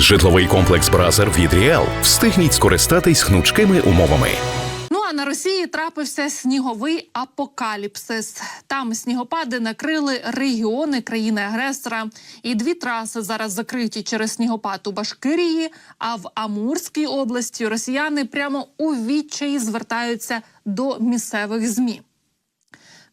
Житловий комплекс Бразер від Ріал. Встигніть скористатись гнучкими умовами. Ну а на Росії трапився сніговий апокаліпсис. Там снігопади накрили регіони країни-агресора. І дві траси зараз закриті через снігопад у Башкирії. А в Амурській області росіяни прямо у відчаї звертаються до місцевих змі.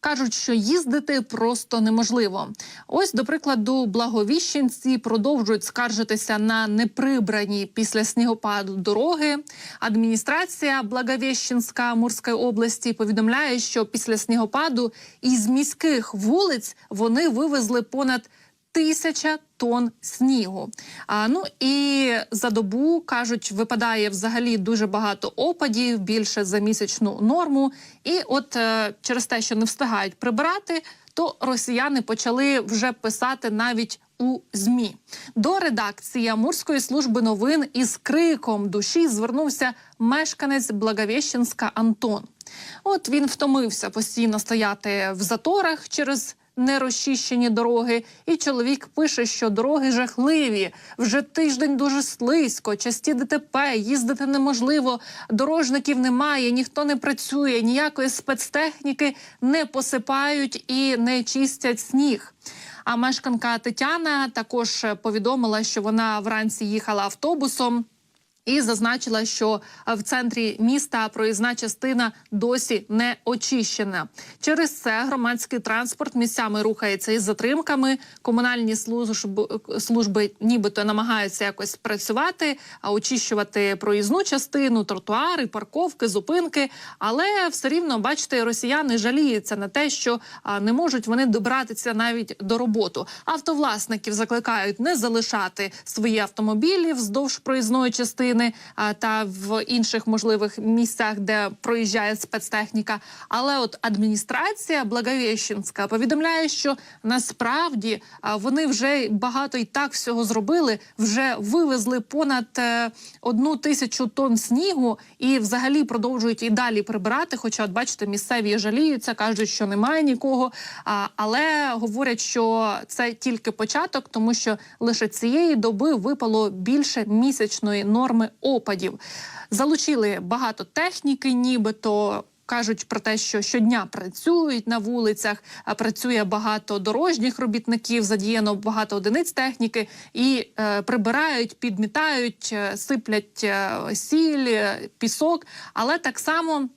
Кажуть, що їздити просто неможливо. Ось, до прикладу, благовіщенці продовжують скаржитися на неприбрані після снігопаду дороги. Адміністрація Благовіщенська Мурської області повідомляє, що після снігопаду із міських вулиць вони вивезли понад тисяча тонн снігу. А ну і за добу кажуть, випадає взагалі дуже багато опадів, більше за місячну норму. І от е, через те, що не встигають прибирати, то росіяни почали вже писати навіть. У змі до редакції Амурської служби новин із криком душі звернувся мешканець Благовіщенська Антон. От він втомився постійно стояти в заторах через нерозчищені дороги. І чоловік пише, що дороги жахливі. Вже тиждень дуже слизько, часті ДТП, їздити неможливо, дорожників немає, ніхто не працює, ніякої спецтехніки не посипають і не чистять сніг. А мешканка Тетяна також повідомила, що вона вранці їхала автобусом. І зазначила, що в центрі міста проїзна частина досі не очищена. Через це громадський транспорт місцями рухається із затримками. Комунальні служби служби нібито намагаються якось працювати, а очищувати проїзну частину, тротуари, парковки, зупинки. Але все рівно, бачите, росіяни жаліються на те, що не можуть вони добратися навіть до роботи. Автовласників закликають не залишати свої автомобілі вздовж проїзної частини а, та в інших можливих місцях, де проїжджає спецтехніка. Але от адміністрація Благовіщенська повідомляє, що насправді вони вже багато і так всього зробили. Вже вивезли понад е, одну тисячу тонн снігу і взагалі продовжують і далі прибирати. Хоча, от бачите, місцеві жаліються, кажуть, що немає нікого. Але говорять, що це тільки початок, тому що лише цієї доби випало більше місячної норми опадів. Залучили багато техніки, нібито. Кажуть про те, що щодня працюють на вулицях, а працює багато дорожніх робітників, задіяно багато одиниць техніки і е, прибирають, підмітають, е, сиплять е, сіль, е, пісок, але так само.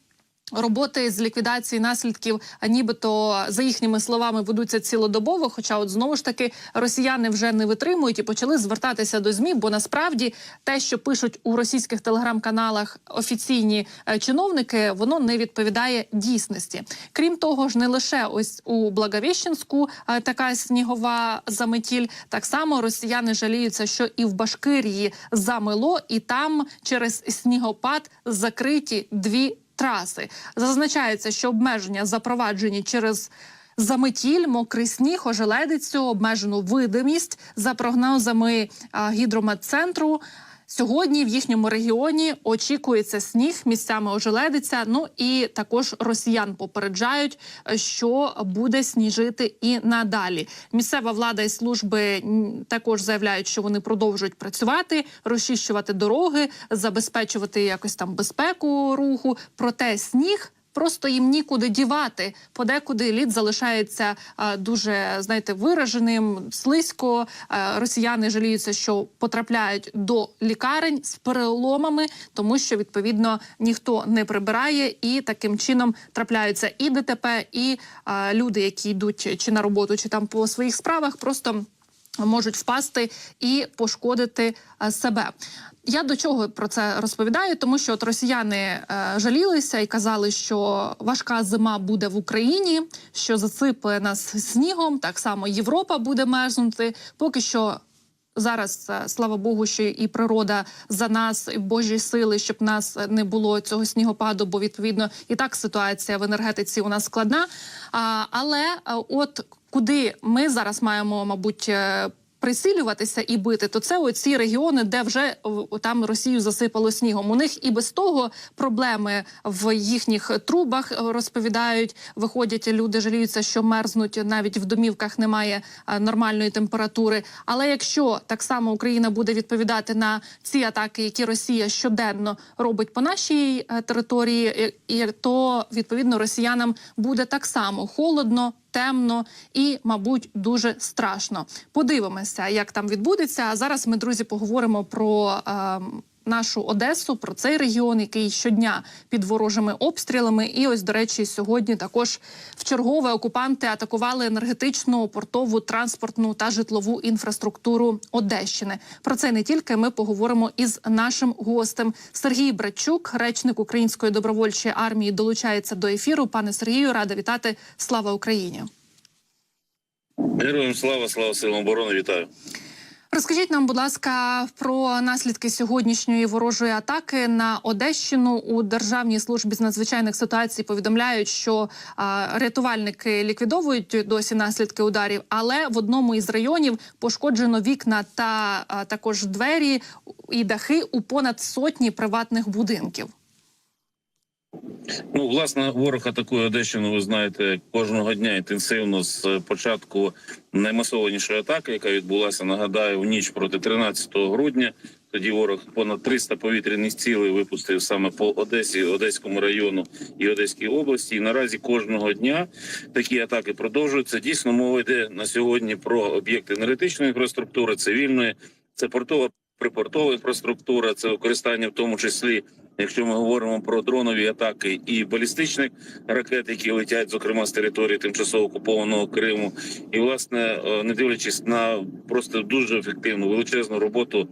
Роботи з ліквідації наслідків, нібито за їхніми словами ведуться цілодобово. Хоча, от знову ж таки, росіяни вже не витримують і почали звертатися до змі. Бо насправді те, що пишуть у російських телеграм-каналах офіційні е, чиновники, воно не відповідає дійсності. Крім того ж, не лише ось у Благовіщенську е, така снігова заметіль. Так само росіяни жаліються, що і в Башкирії замило, і там через снігопад закриті дві траси. Зазначається, що обмеження запроваджені через заметіль, мокрий сніг, ожеледицю, обмежену видимість за прогнозами гідрометцентру. Сьогодні в їхньому регіоні очікується сніг, місцями ожеледиться. Ну і також росіян попереджають, що буде сніжити і надалі. Місцева влада і служби також заявляють, що вони продовжують працювати, розчищувати дороги, забезпечувати якось там безпеку руху. Проте сніг. Просто їм нікуди дівати. Подекуди лід залишається а, дуже знаєте вираженим, слизько. А, росіяни жаліються, що потрапляють до лікарень з переломами, тому що відповідно ніхто не прибирає, і таким чином трапляються і ДТП, і а, люди, які йдуть чи на роботу, чи там по своїх справах, просто можуть впасти і пошкодити е, себе. Я до чого про це розповідаю, тому що от росіяни е, жалілися і казали, що важка зима буде в Україні, що засипає нас снігом. Так само Європа буде мерзнути. Поки що зараз, е, слава Богу, що і природа за нас, і Божі сили, щоб нас не було цього снігопаду, бо відповідно і так ситуація в енергетиці у нас складна. А, але е, от куди ми зараз маємо, мабуть. е, присилюватися і бити, то це оці регіони, де вже там Росію засипало снігом. У них і без того проблеми в їхніх трубах е, розповідають. Виходять люди, жаліються, що мерзнуть навіть в домівках немає е, нормальної температури. Але якщо так само Україна буде відповідати на ці атаки, які Росія щоденно робить по нашій території, то відповідно росіянам буде так само холодно. Темно і, мабуть, дуже страшно. Подивимося, як там відбудеться. А зараз ми, друзі, поговоримо про е, нашу Одесу, про цей регіон, який щодня під ворожими обстрілами. І ось, до речі, сьогодні також в чергове окупанти атакували енергетичну, портову, транспортну та житлову інфраструктуру Одещини. Про це не тільки ми поговоримо із нашим гостем Сергій Братчук, речник Української добровольчої армії, долучається до ефіру. Пане Сергію, рада вітати. Слава Україні! Героям слава, слава силам оборони, вітаю. Розкажіть нам, будь ласка, про наслідки сьогоднішньої ворожої атаки на Одещину у Державній службі з надзвичайних ситуацій. Повідомляють, що а, рятувальники ліквідовують досі наслідки ударів, але в одному із районів пошкоджено вікна та а, також двері і дахи у понад сотні приватних будинків. Ну, власне, ворог атакує Одещину. Ви знаєте, кожного дня інтенсивно з початку наймасованішої атаки, яка відбулася, нагадаю, в ніч проти 13 грудня. Тоді ворог понад 300 повітряних цілей випустив саме по Одесі, Одеському району і Одеській області. І наразі кожного дня такі атаки продовжуються. Дійсно, мова йде на сьогодні про об'єкти енергетичної інфраструктури, цивільної, це портова припортова інфраструктура, це використання в тому числі. Якщо ми говоримо про дронові атаки і балістичних ракет, які летять, зокрема з території тимчасово окупованого Криму, і власне, е, не дивлячись на просто дуже ефективну величезну роботу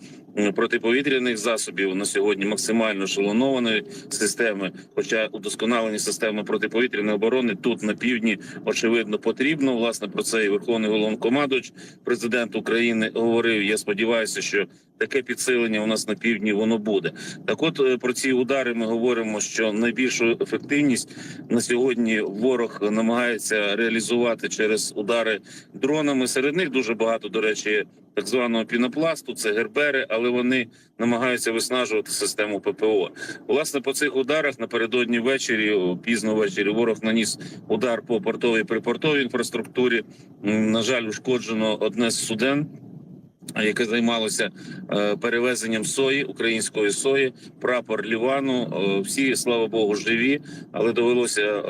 протиповітряних засобів на сьогодні, максимально шалонованої системи, хоча удосконалені системи протиповітряної оборони тут на півдні очевидно потрібно. Власне про це і верховний головнокомандуючий, президент України говорив. Я сподіваюся, що таке підсилення у нас на півдні воно буде. Так, от е, про ці удари ми говоримо, що найбільшу ефективність на сьогодні ворог намагається реалізувати через удари дронами. Серед них дуже багато, до речі, так званого пінопласту, це гербери, але вони намагаються виснажувати систему ППО. Власне, по цих ударах напередодні ввечері, пізно ввечері, ворог наніс удар по портовій припортовій інфраструктурі. На жаль, ушкоджено одне з суден яке займалося е, перевезенням сої, української сої, прапор Лівану. Е, всі, слава Богу, живі, але довелося е,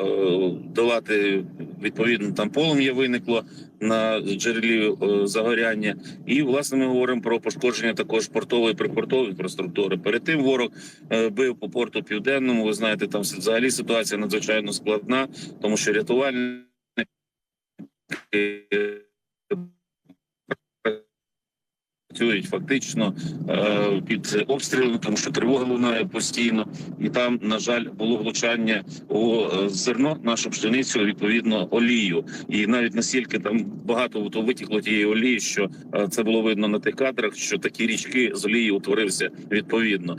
долати відповідно там полум'я виникло на джерелі загоряння. І власне ми говоримо про пошкодження також портової припортової інфраструктури. Перед тим ворог бив по порту південному. Ви знаєте, там взагалі ситуація надзвичайно складна, тому що рятувальники працюють фактично е, під обстрілами, тому що тривога лунає постійно, і там, на жаль, було влучання у е, зерно, нашу пшеницю, відповідно, олію. І навіть настільки там багато то витікло тієї олії, що е, це було видно на тих кадрах, що такі річки з олії утворилися відповідно.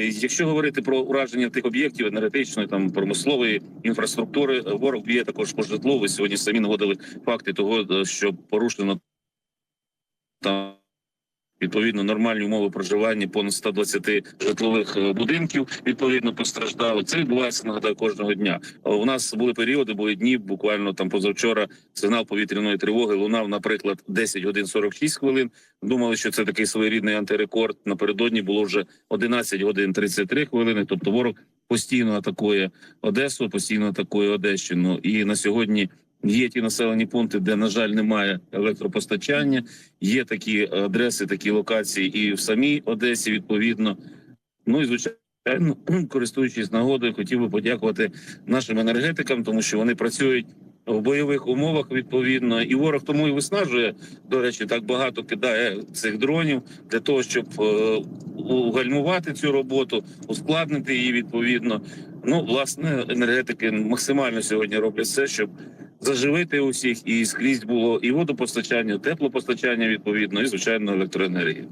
Якщо говорити про ураження тих об'єктів енергетичної там промислової інфраструктури, ворог б'є також по житлу. Сьогодні самі наводили факти того, що порушено там. Відповідно, нормальні умови проживання понад 120 житлових е, будинків відповідно постраждали. Це відбувається нагадаю кожного дня. Е, У нас були періоди, були дні. Буквально там позавчора сигнал повітряної тривоги лунав, наприклад, 10 годин 46 хвилин. Думали, що це такий своєрідний антирекорд. Напередодні було вже 11 годин 33 хвилини. Тобто, ворог постійно атакує Одесу, постійно атакує Одещину. І на сьогодні Є ті населені пункти, де на жаль немає електропостачання. Є такі адреси, такі локації, і в самій Одесі відповідно. Ну і звичайно, користуючись нагодою, хотів би подякувати нашим енергетикам, тому що вони працюють в бойових умовах відповідно, і ворог тому і виснажує. До речі, так багато кидає цих дронів для того, щоб е, угальмувати цю роботу, ускладнити її відповідно. Ну, власне, енергетики максимально сьогодні роблять все, щоб заживити усіх, і скрізь було і водопостачання, теплопостачання відповідно, і звичайно електроенергія.